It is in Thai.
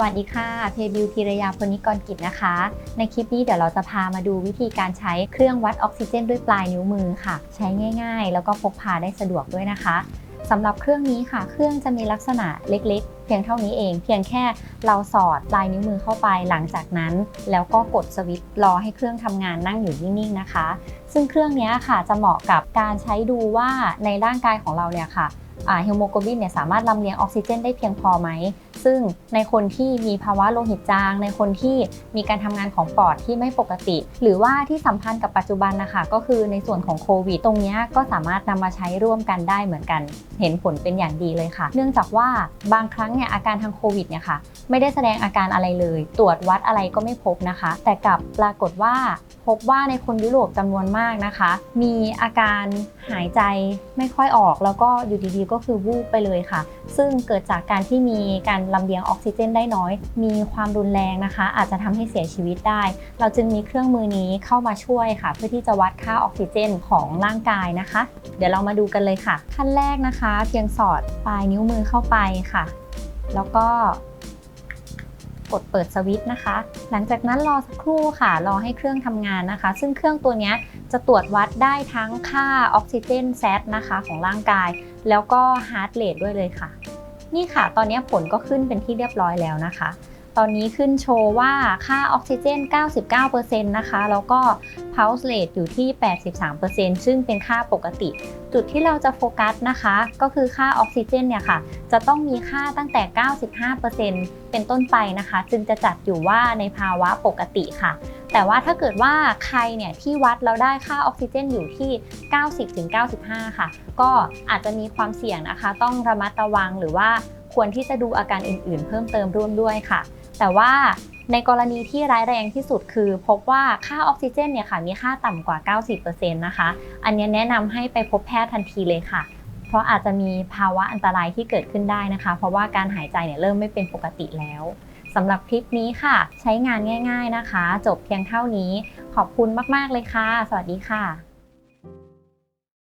วัสดีค่ะ เพบิวธีรยาพนิกรกิจนะคะ ในคลิปนี้เดี๋ยวเราจะพามาดูวิธีการใช้เครื่องวัดออกซิเจน ด้วยปลายนิ้วมือค่ะ ใช้ง่าย ๆ แล้วก็พกพาได้สะดวกด้วยนะคะสำหรับเครื่องนี้ค่ะ เครื่องจะมีลักษณะเล็กๆ เพียงเท่านี้เอง เพียงแค่เราสอดปลายนิ้วมือเข้าไปหลังจากนั้น แล้วก็กดสวิตช์รอให้เครื่องทำงานนั่งอยู่นิ่งๆนะคะ ซึ่งเครื่องนี้ค่ะจะเหมาะกับการใช้ดูว่าในร่างกายของเราเนี่ยค่ะ เฮโมโกลบินเนี่ยสามารถลำเลียงออกซิเจนได้เพียงพอไหม ซึ่งในคนที่มีภาวะโลหิตจาง ในคนที่มีการทำงานของปอดที่ไม่ปกติ หรือว่าที่สัมพันธ์กับปัจจุบันนะคะ ก็คือในส่วนของโควิด ตรงนี้ก็สามารถนำมาใช้ร่วมกันได้เหมือนกัน เห็นผลเป็นอย่างดีเลยค่ะ เนื่องจากว่าบางครั้งเนี่ยอาการทางโควิดเนี่ยค่ะไม่ได้แสดงอาการอะไรเลย ตรวจวัดอะไรก็ไม่พบนะคะ แต่กลับปรากฏว่า พบว่าในคนยุโรปจำนวนมากนะคะ มีอาการหายใจไม่ค่อยออกแล้วก็อยู่ดีๆ ก็คือวูบไปเลยค่ะ ซึ่งเกิดจากการที่มีการลำเลียงออกซิเจนได้น้อย มีความรุนแรงนะคะ อาจจะทำให้เสียชีวิตได้ เราจึงมีเครื่องมือนี้เข้ามาช่วยค่ะ เพื่อที่จะวัดค่าออกซิเจนของร่างกายนะคะ เดี๋ยวเรามาดูกันเลยค่ะ ขั้นแรกนะคะ เพียงสอดปลายนิ้วมือเข้าไปค่ะ แล้วก็ กดเปิดสวิตช์นะคะ หลังจากนั้นรอสักครู่ค่ะ รอให้เครื่องทำงานนะคะ ซึ่งเครื่องตัวนี้จะตรวจวัดได้ทั้งค่าออกซิเจนแซดนะคะของร่างกาย แล้วก็ฮาร์ดเรทด้วยเลยค่ะ นี่ค่ะ ตอนนี้ผลก็ขึ้นเป็นที่เรียบร้อยแล้วนะคะ ตอนนี้ขึ้นโชว์ว่าค่าออกซิเจน 99%นะคะ แล้วก็ pulse rate อยู่ที่ 83%ซึ่งเป็นค่าปกติ จุดที่เราจะโฟกัสนะคะ ก็คือค่าออกซิเจนเนี่ยค่ะ จะต้องมีค่าตั้งแต่ 95%เป็นต้นไปนะคะ จึงจะจัดอยู่ว่าในภาวะปกติค่ะ แต่ว่าถ้าเกิดว่าใครเนี่ยที่วัดแล้วได้ค่าออกซิเจนอยู่ที่ 90-95 ค่ะ ก็อาจจะมีความเสี่ยงนะคะ ต้องระมัดระวังหรือว่าควรที่จะดูอาการอื่นๆ เพิ่มเติมร่วมด้วยค่ะ แต่ว่าในกรณีที่ร้ายแรงที่สุดคือพบว่าค่าออกซิเจนเนี่ยค่ะมีค่าต่ำกว่า 90%นะคะ อันนี้แนะนำให้ไปพบแพทย์ทันทีเลยค่ะ เพราะอาจจะมีภาวะอันตรายที่เกิดขึ้นได้นะคะ เพราะว่าการหายใจเนี่ยเริ่มไม่เป็นปกติแล้วสำหรับคลิปนี้ค่ะ ใช้งานง่าย ๆนะคะ จบเพียงเท่านี้ ขอบคุณมากๆเลยค่ะ สวัสดีค่ะ